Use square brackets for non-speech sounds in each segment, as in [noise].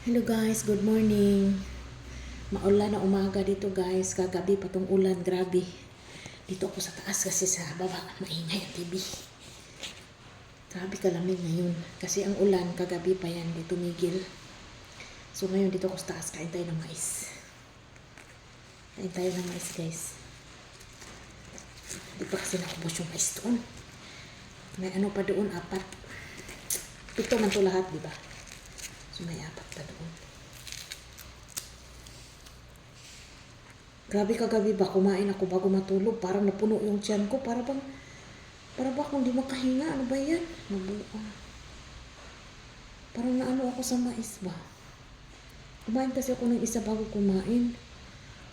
Hello guys, good morning. Maulan na umaga dito guys. Kagabi pa tong ulan, grabe. Dito ako sa taas kasi sa baba maingay ang TV. Grabe kalamig ngayon. Kasi ang ulan, kagabi pa yan, di tumigil. So ngayon dito ako sa taas, kain tayo ng mais. Kain tayo ng mais guys. Di pa kasi nakubos yung mais doon. May ano pa doon, apat. Pito man to lahat, di ba? May apat pa doon. Grabe kagabi ba, kumain ako bago matulog. Parang napuno yung tiyan ko. Para bang, para ba akong di makahinga? Ano ba yan? Nabuo. Parang naano ako sa mais ba? Kumain kasi ako ng isa bago kumain.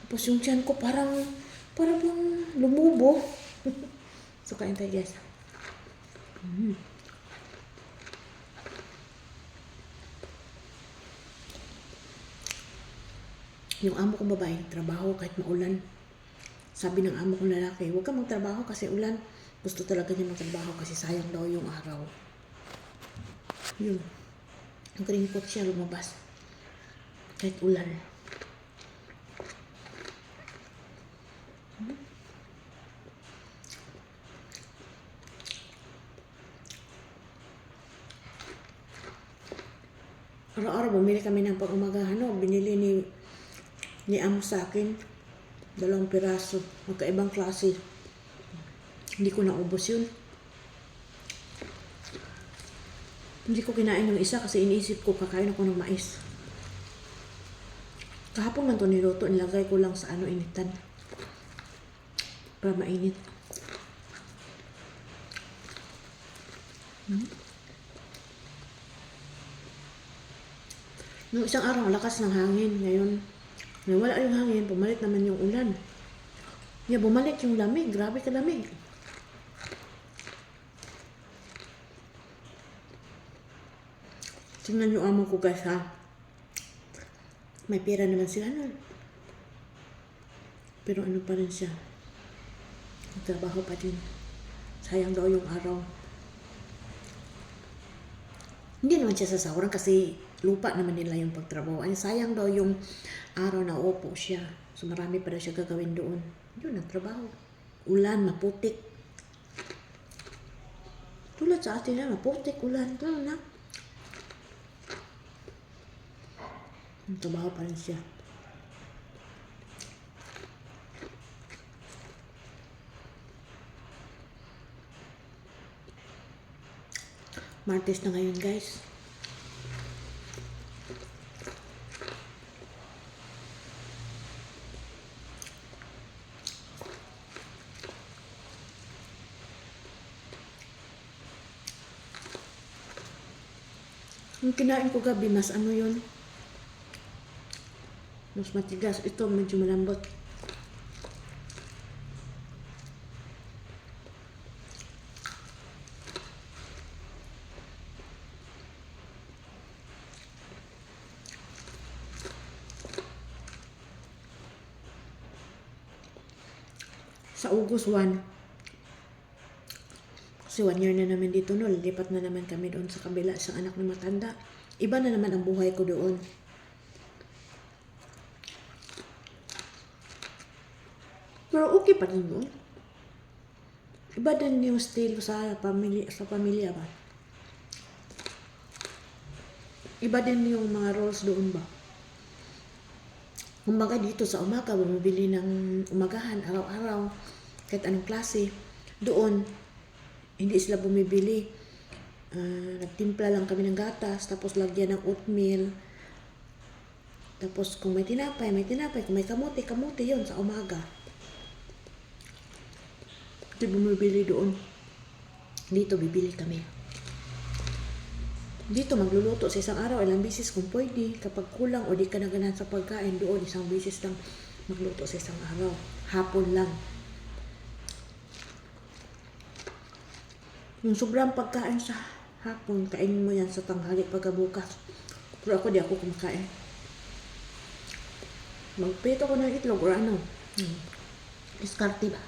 Tapos yung tiyan ko parang, para bang lumubo. [laughs] so kain tayo guys. Mm. Yung amo kong babae, trabaho kahit maulan. Sabi ng amo kong lalaki, huwag kang magtrabaho kasi ulan. Gusto talaga niya magtrabaho kasi sayang daw yung araw. Yun. Ang raincoat siya lumabas. Kahit ulan. Araw-araw bumili kami ng pag-umagahan. No? Binili ni ni amo sa akin. Dalawang piraso. Magkaibang klase. Hindi ko naubos yun. Hindi ko kinain yung isa kasi iniisip ko kakain ako ng mais. Kahapon man to niluto, nilagay ko lang sa ano initan. Para mainit. Hmm? Nung isang araw, lakas ng hangin. Ngayon, ngayon wala yung hangin, pumalit naman yung ulan. Yeah, bumalik yung lamig. Grabe ka lamig. Tingnan yung amo ko guys ha. May pera naman sila nun. Pero ano pa rin siya. Trabaho pa din. Sayang daw yung araw. Hindi naman siya sasawaran kasi lupa naman nila yung pagtrabaho. Ay, sayang daw yung araw na opo siya. So marami pa daw siya gagawin doon. Yun ang trabaho. Ulan, maputik. Tulad sa atin na, maputik, ulan. Ito na. Ang trabaho pa rin siya. Martes na ngayon guys. Yung kinain ko gabi, mas ano yun? Mas matigas. Ito, medyo malambot. Sa August 1, kasi one year na naman dito, no? Lilipat na naman kami doon sa kabila, sa anak na matanda. Iba na naman ang buhay ko doon. Pero okay pa rin yun. Iba din yung style sa pamilya, sa pamilya ba? Iba din yung mga roles doon ba? Kumbaga dito sa umaga, bumibili ng umagahan, araw-araw, kahit anong klase. Doon, hindi sila bumibili. Ah, nagtimpla lang kami ng gatas, tapos lagyan ng oatmeal. Tapos kung may tinapay, may tinapay. Kung may kamote, kamote yon sa umaga. Hindi bumibili doon. Dito, bibili kami. Dito, magluluto sa isang araw, ilang bisis kung pwede. Kapag kulang o di ka naganan sa pagkain doon, isang bisis lang magluto sa isang araw. Hapon lang. Yung sobrang pagkain sa hapon, kainin mo yan sa tanghali pagkabukas. Pero ako di ako kumakain. Magprito ko ng itlog or ano. Hmm. Diskarte ba?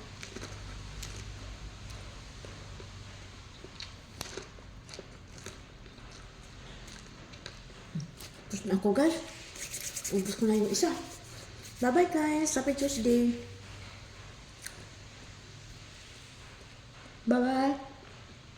Ako guys. Na yung isa. Bye-bye guys. Happy Tuesday. Bye-bye.